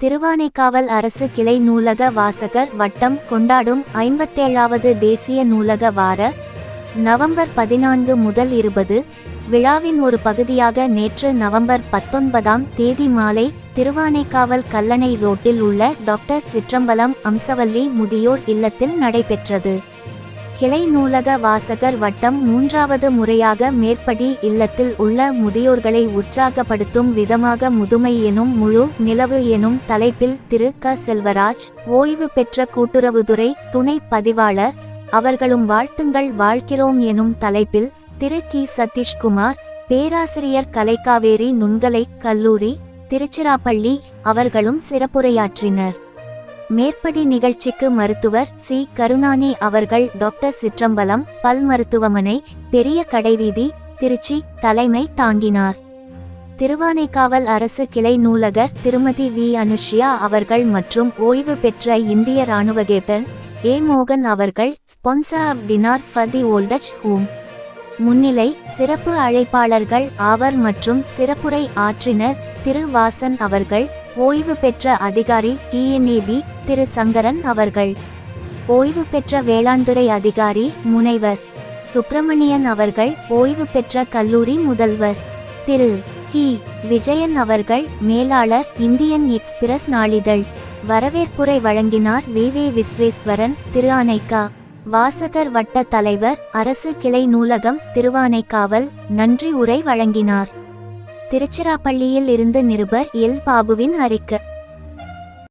திருவானைக்காவல் அரசு கிளை நூலக வாசகர் வட்டம் கொண்டாடும் ஐம்பத்தேழாவது தேசிய நூலக வார நவம்பர் பதினான்கு முதல் இருபது விழாவின் ஒரு பகுதியாக நேற்று நவம்பர் பத்தொன்பதாம் தேதி மாலை திருவானைக்காவல் கல்லணை ரோட்டில் உள்ள டாக்டர் சிற்றம்பலம் அம்சவல்லி முதியோர் இல்லத்தில் நடைபெற்றது. கிளை நூலக வாசகர் வட்டம் மூன்றாவது முறையாக மேற்படி இல்லத்தில் உள்ள முதியோர்களை உற்சாகப்படுத்தும் விதமாக முதுமை எனும் முழு நிலவு எனும் தலைப்பில் திரு. க. செல்வராஜ் ஓய்வு பெற்ற கூட்டுறவுத்துறை துணை பதிவாளர் அவர்களும் வாழ்த்துங்கள் வாழ்கிறோம் எனும் தலைப்பில் திரு. கி. சதீஷ்குமார் பேராசிரியர் கலைக்காவேரி நுண்கலை கல்லூரி திருச்சிராப்பள்ளி அவர்களும் சிறப்புரையாற்றினர். மேற்படி நிகழ்ச்சிக்கு மருத்துவர் சி. கருணாநி அவர்கள் டாக்டர் சிற்றம்பலம் பல் மருத்துவமனை பெரிய கடைவீதி திருச்சி தலைமை தாங்கினார். திருவானைக்காவல் அரசு கிளை நூலகர் திருமதி வி. அனுஷ்யா அவர்கள் மற்றும் ஓய்வு பெற்ற இந்திய ராணுவ கேப்டன் ஏ. மோகன் அவர்கள் sponsor of dinner for the old age home. முன்னிலை சிறப்பு அழைப்பாளர்கள் ஆவர் மற்றும் சிறப்புரை ஆற்றினர் திரு. வாசன் அவர்கள் ஓய்வு பெற்ற அதிகாரி டிஎன்ஏபி திரு சங்கரன் அவர்கள். ஓய்வு பெற்ற வேளாண்துறை அதிகாரி முனைவர். சுப்பிரமணியன் அவர்கள் ஓய்வு பெற்ற கல்லூரி முதல்வர். திரு. கி. விஜயன் அவர்கள் மேலாளர் இந்தியன் எக்ஸ்பிரஸ் நாளிதழ். வரவேற்புரை வழங்கினார் வி. வே. விஸ்வேஸ்வரன் திரு அணைக்கா வாசகர் வட்ட தலைவர் அரசு கிளை நூலகம் திருவானைக்காவல் நன்றி உரை வழங்கினார். திருச்சிராப்பள்ளியில் இருந்து நிருபர் எல். பாபுவின் அறிக்கை